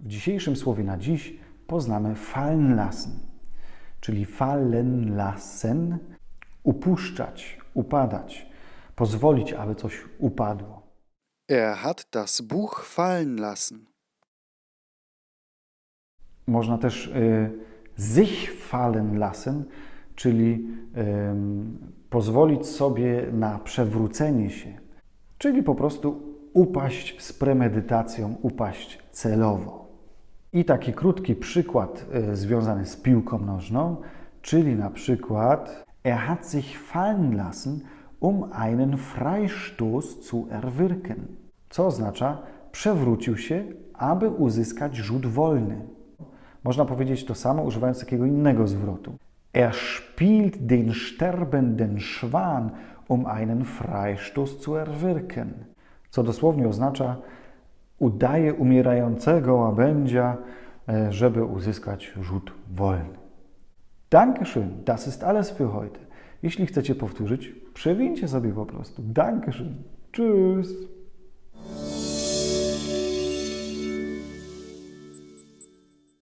W dzisiejszym słowie na dziś poznamy fallen czyli fallen lassen, upuszczać, upadać, pozwolić, aby coś upadło. Er hat das Buch fallen lassen. Można też y, sich fallen lassen, czyli ym, pozwolić sobie na przewrócenie się, czyli po prostu upaść z premedytacją, upaść celowo. I taki krótki przykład y, związany z piłką nożną, czyli na przykład Er hat sich fallen lassen, um einen Freistoß zu erwirken. Co oznacza przewrócił się, aby uzyskać rzut wolny. Można powiedzieć to samo używając takiego innego zwrotu. Er spielt den sterbenden Schwan, um einen Freistoß zu erwirken. Co dosłownie oznacza udaje umierającego łabędzia, e, żeby uzyskać rzut wolny. Dankeschön, das ist alles für heute. Jeśli chcecie powtórzyć, przewincie sobie po prostu. Dankeschön. Tschüss.